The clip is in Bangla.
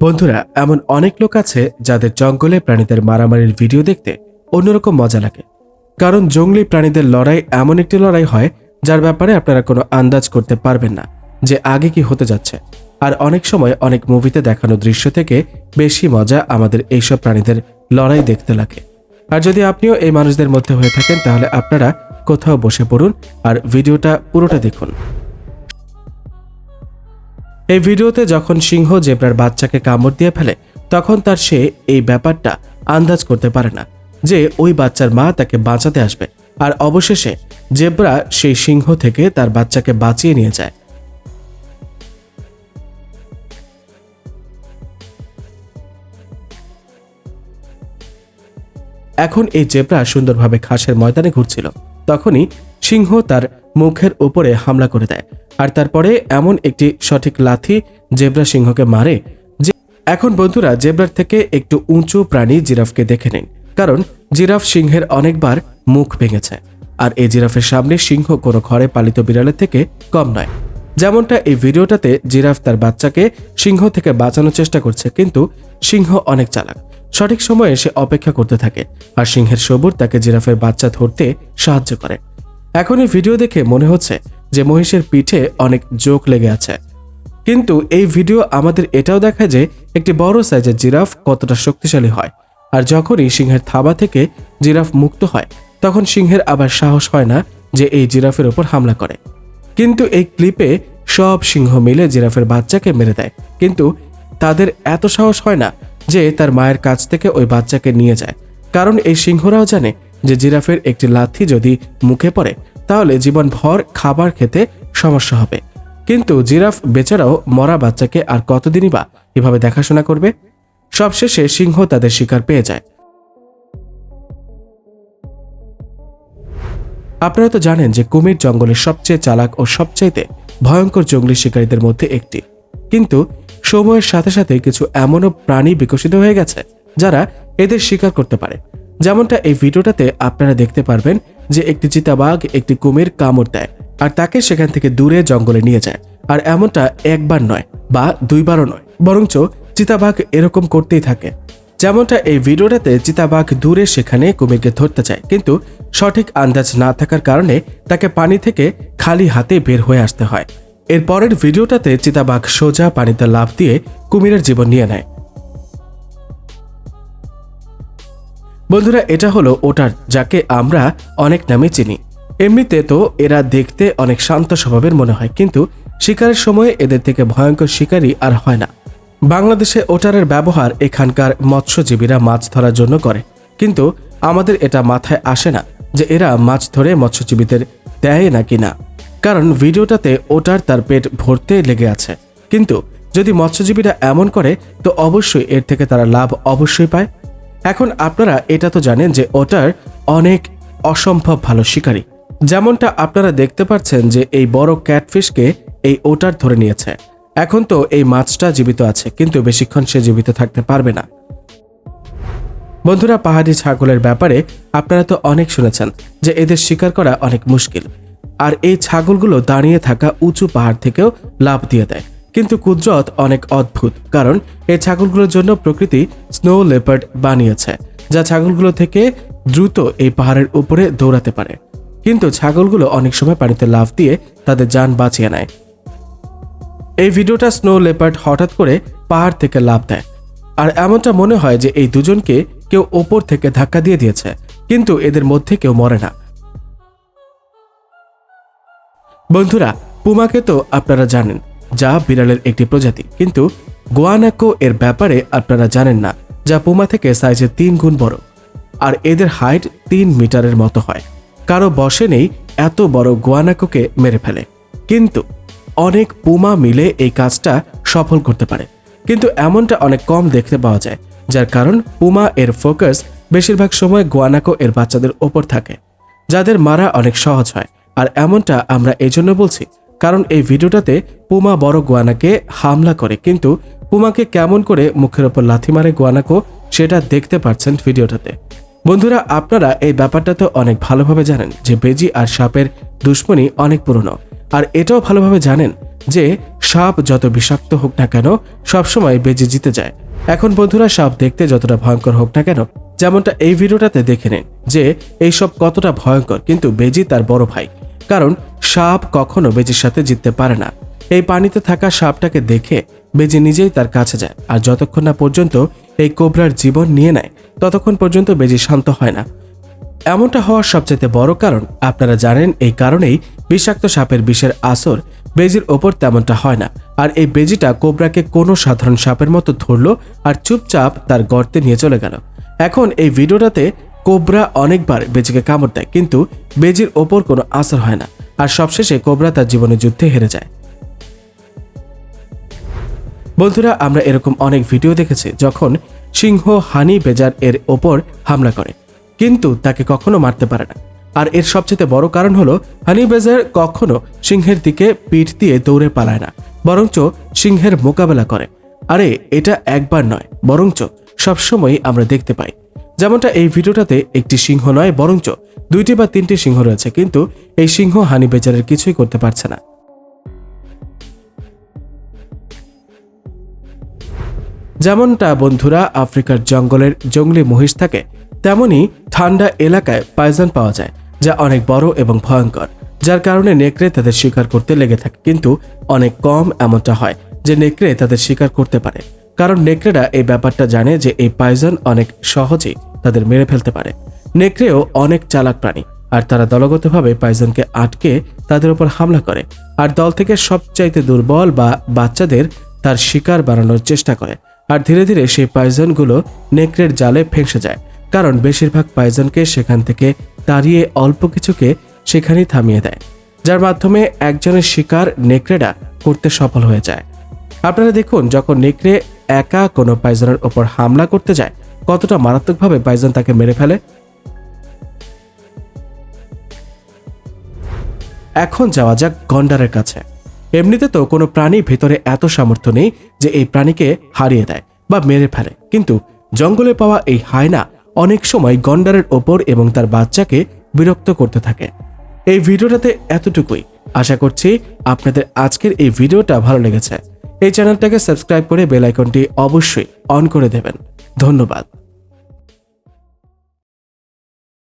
বন্ধুরা, এমন অনেক লোক আছে যাদের জঙ্গলে প্রাণীদের মারামারির ভিডিও দেখতে অন্যরকম মজা লাগে। কারণ জঙ্গলি প্রাণীদের লড়াই এমন একটি লড়াই হয়, যার ব্যাপারে আপনারা কোনো আন্দাজ করতে পারবেন না যে আগে কি হতে যাচ্ছে। আর অনেক সময় অনেক মুভিতে দেখানো দৃশ্য থেকে বেশি মজা আমাদের এইসব প্রাণীদের লড়াই দেখতে লাগে। আর যদি আপনিও এই মানুষদের মধ্যে হয়ে থাকেন, তাহলে আপনারা কোথাও বসে পড়ুন আর ভিডিওটা পুরোটা দেখুন। এই ভিডিওতে যখন সিংহ জেব্রার বাচ্চাকে কামড় দিয়ে ফেলে, তখন তার সে এই ব্যাপারটা আন্দাজ করতে পারে না যে ওই বাচ্চার মা তাকে বাঁচাতে আসবে। আর অবশেষে জেব্রা সেই সিংহ থেকে তার বাচ্চাকে বাঁচিয়ে নিয়ে যায়। এখন এই জেব্রা সুন্দরভাবে ঘাসের ময়দানে ঘুরছিল। তখনই সিংহ তার মুখের উপরে হামলা করে দেয় আর তারপরে এমন একটি সঠিক লাথি জেব্রা সিংহকে মারে যে এখন বন্ধুরা জেব্রার থেকে একটু উঁচু প্রাণী জিরাফকে দেখে নিন, কারণ জিরাফ সিংহের অনেকবার মুখ ভেঙেছে। আর এই জিরাফের সামনে সিংহ কোনো ঘরে পালিত বিড়ালের থেকে কম নয়। যেমনটা এই ভিডিওটাতে জিরাফ তার বাচ্চাকে সিংহ থেকে বাঁচানোর চেষ্টা করছে, কিন্তু সিংহ অনেক চালাক। সঠিক সময়ে সে অপেক্ষা করতে থাকে আর সিংহের সবুর তাকে জিরাফের বাচ্চা ধরতে সাহায্য করে। এখন এই ভিডিও দেখে মনে হচ্ছে যে মহিষের পিঠে অনেক জোক লেগে আছে। কিন্তু এই ভিডিও আমাদের এটাও দেখায় যে একটি বড় সাইজের জিরাফ কতটা শক্তিশালী হয়। আর যখনই সিংহের থাবা থেকে জিরাফ মুক্ত হয়, তখন সিংহের আবার সাহস হয় না যে এই জিরাফের ওপর হামলা করে। কিন্তু এই ক্লিপে সব সিংহ মিলে জিরাফের বাচ্চাকে মেরে দেয়। কিন্তু তাদের এত সাহস হয় না যে তার মায়ের কাছ থেকে ওই বাচ্চাকে নিয়ে যায়। কারণ এই সিংহরাও জানে যে জিরাফের একটি লাথি যদি মুখে পড়ে তাহলে জীবনভর খাবার খেতে সমস্যা হবে। কিন্তু জিরাফ বেচারাও মরা বাচ্চাকে আর কতদিনই বা এভাবে দেখাশোনা করবে? সবশেষে সিংহ তাদের শিকার পেয়ে যায়। আপনারা তো জানেন যে কুমির জঙ্গলের সবচেয়ে চালাক ও সবচাইতে ভয়ঙ্কর জঙ্গলি শিকারীদের মধ্যে একটি। কিন্তু সময়ের সাথে সাথে কিছু এমনও প্রাণী বিকশিত হয়ে গেছে, যারা এদের শিকার করতে পারে। যেমনটা এই ভিডিওটাতে আপনারা দেখতে পারবেন যে একটি চিতাবাঘ একটি কুমির কামড় দেয়, আর তাকে সেখান থেকে দূরে জঙ্গলে নিয়ে যায়। আর এমনটা একবার নয় বা দুইবারও নয়, বরঞ্চ চিতাবাঘ এরকম করতেই থাকে। যেমনটা এই ভিডিওটাতে চিতাবাঘ দূরে সেখানে কুমিরকে ধরতে চায়, কিন্তু সঠিক আন্দাজ না থাকার কারণে তাকে পানি থেকে খালি হাতে বের হয়ে আসতে হয়। এর পরের ভিডিওটাতে চিতাবাঘ সোজা পানিতে লাফ দিয়ে কুমিরের জীবন নিয়ে নেয়। বন্ধুরা, এটা হলো ওটার, যাকে আমরা অনেক নামে চিনি। এমনিতে তো এরা দেখতে অনেক শান্ত স্বভাবের মনে হয়, কিন্তু শিকারের সময় এদের থেকে ভয়ঙ্কর শিকারই আর হয় না। বাংলাদেশে ওটারের ব্যবহার এখানকার মৎস্যজীবীরা মাছ ধরার জন্য করে, কিন্তু আমাদের এটা মাথায় আসে না যে এরা মাছ ধরে মৎস্যজীবীদের দেয় নাকি না। কারণ ভিডিওটাতে ওটার তার পেট ভরতে লেগে আছে। কিন্তু যদি মৎস্যজীবীরা এমন করে, তো অবশ্যই এর থেকে তারা লাভ অবশ্যই পায়। এখন আপনারা এটা তো জানেন যে ওটার অনেক অসম্ভব ভালো শিকারী। যেমনটা আপনারা দেখতে পাচ্ছেন যে এই বড় ক্যাটফিশকে এই ওটার ধরে নিয়েছে। এখন তো এই মাছটা জীবিত আছে, কিন্তু বেশিক্ষণ সে জীবিত থাকতে পারবে না। বন্ধুরা, পাহাড়ি ছাগলের ব্যাপারে আপনারা তো অনেক শুনেছেন যে এদের শিকার করা অনেক মুশকিল। আর এই ছাগলগুলো দাঁড়িয়ে থাকা উঁচু পাহাড় থেকেও লাভ দিয়ে দেয়। কিন্তু কুদরত অনেক অদ্ভুত, কারণ এই ছাগলগুলোর জন্য প্রকৃতি স্নো লেপার্ড বানিয়েছে, যা ছাগলগুলো থেকে দ্রুত এই পাহাড়ের উপরে দৌড়াতে পারে। কিন্তু ছাগলগুলো অনেক সময় পানিতে লাভ দিয়ে তাদের যান বাঁচিয়ে নেয়। এই ভিডিওটা স্নো লেপার্ড হঠাৎ করে পাহাড় থেকে লাভ দেয়। আর এমনটা মনে হয় যে এই দুজনকে কেউ ওপর থেকে ধাক্কা দিয়ে দিয়েছে, কিন্তু এদের মধ্যে কেউ মরে না। বন্ধুরা, পুমাকে তো আপনারা জানেন যা বিড়ালের একটি প্রজাতি। কিন্তু গোয়ানাকো এর ব্যাপারে আপনারা জানেন না, যা পুমা থেকে সাইজে তিন গুণ বড়, আর এদের হাইট তিন মিটারের মতো হয়। কারও বসে নেই এত বড় গোয়ানাকোকে মেরে ফেলে। কিন্তু অনেক পুমা মিলে এই কাজটা সফল করতে পারে। কিন্তু এমনটা অনেক কম দেখতে পাওয়া যায়, যার কারণ পুমা এর ফোকাস বেশিরভাগ সময় গোয়ানাকো এর বাচ্চাদের ওপর থাকে, যাদের মারা অনেক সহজ হয়। আর এমনটা আমরা এই জন্য বলছি কারণ এই ভিডিওটাতে পুমা বড় গোয়ানাকে হামলা করে, কিন্তু পুমাকে কেমন করে মুখের ওপর লাথি মারে গোয়ানাকো সেটা দেখতে পাচ্ছেন ভিডিওটাতে। বন্ধুরা, আপনারা এই ব্যাপারটা তো অনেক ভালোভাবে জানেন যে বেজি আর সাপের দুশ্মনী অনেক পুরনো। আর এটাও ভালোভাবে জানেন যে সাপ যত বিষাক্ত হোক না কেন, সবসময় বেজি জিতে যায়। এখন বন্ধুরা, সাপ দেখতে যতটা ভয়ঙ্কর হোক না কেন, যেমনটা এই ভিডিওটাতে দেখে নিন যে এইসব কতটা ভয়ঙ্কর, কিন্তু বেজি তার বড় ভাই। কারণ সাপ কখনো বেজির সাথে জিততে পারে না। এই পানিতে থাকা সাপটাকে দেখে বেজি নিজেই তার কাছে যায় আর যতক্ষণ না পর্যন্ত এই কোবরার জীবন নিয়ে নেয়, ততক্ষণ পর্যন্ত বেজি শান্ত হয় না। এমনটা হওয়ার সবচেয়ে বড় কারণ আপনারা জানেন এই কারণেই বিষাক্ত সাপের বিষের আসর বেজির ওপর তেমনটা হয় না আর এই বেজিটা কোবরাকে কোনো সাধারণ সাপের মতো ধরলো আর চুপচাপ তার গর্তে নিয়ে চলে গেল। এখন এই ভিডিওটাতে কোবরা অনেকবার বেজিকে কামড় দেয়, কিন্তু বেজির ওপর কোনো আসর হয় না। আর সবশেষে কোবরা তার জীবনের যুদ্ধে হেরে যায়। বন্ধুরা, আমরা এরকম অনেক ভিডিও দেখেছি যখন সিংহ হানি বেজার এর ওপর হামলা করে, কিন্তু তাকে কখনো মারতে পারে না। আর এর সবচেয়ে বড় কারণ হলো, হানি বেজার কখনো সিংহের দিকে পিঠ দিয়ে দৌড়ে পালায় না, বরঞ্চ সিংহের মোকাবেলা করে। আরে, এটা একবার নয়, বরঞ্চ সবসময়ই আমরা দেখতে পাই। যেমনটা এই ভিডিওটাতে একটি সিংহ নয়, বরঞ্চ দুইটি বা তিনটি সিংহ রয়েছে, কিন্তু এই সিংহ হানি বেজারের কিছুই করতে পারছে না। যেমনটা বন্ধুরা আফ্রিকার জঙ্গলের জঙ্গলি মহিষ থাকে, তেমনি ঠান্ডা এলাকায় পায়জন পাওয়া যায়, যা অনেক বড় এবং ভয়ঙ্কর, যার কারণে নেকড়ে তাদের শিকার করতে লেগে থাকে, কিন্তু অনেক কম এমনটা হয় যে নেকড়ে তাদের শিকার করতে পারে। কারণ নেকড়েরা এই ব্যাপারটা জানে যে এই পায়জন অনেক সহজেই তাদের মেরে ফেলতে পারে। নেকড়েও অনেক চালাক প্রাণী, আর তারা দলগতভাবে পাইজনকে আটকে তাদের উপর হামলা করে, আর দল থেকে সবচাইতে দুর্বল বা বাচ্চাদের তার শিকার বানানোর চেষ্টা করে। আর ধীরে ধীরে সেই পাইজনগুলো নেকড়ের জালে ফেঁসে যায়, কারণ বেশিরভাগ পাইজনকে সেখান থেকে তাড়িয়ে অল্প কিছুকে সেখানেই থামিয়ে দেয়, যার মাধ্যমে একজনের শিকার নেকড়েরা করতে সফল হয়ে যায়। আপনারা দেখুন, যখন নেকড়ে একা কোনো পাইজনের ওপর হামলা করতে যায় কতটা মারাত্মকভাবে পাইজন তাকে মেরে ফেলে? এখন যাওয়া যাক গন্ডারের কাছে। এমনিতে তো কোনো প্রাণী ভেতরে এত সামর্থ্য নেই যে এই প্রাণীকে হারিয়ে দেয় বা মেরে ফেলে। কিন্তু জঙ্গলে পাওয়া এই হায়না অনেক সময় গন্ডারের ওপর এবং তার বাচ্চাকে বিরক্ত করতে থাকে। এই ভিডিওটাতে এতটুকুই। আশা করছি আপনাদের আজকের এই ভিডিওটা ভালো লেগেছে। এই চ্যানেলটাকে সাবস্ক্রাইব করে বেল আইকনটি অবশ্যই অন করে দেবেন। ধন্যবাদ।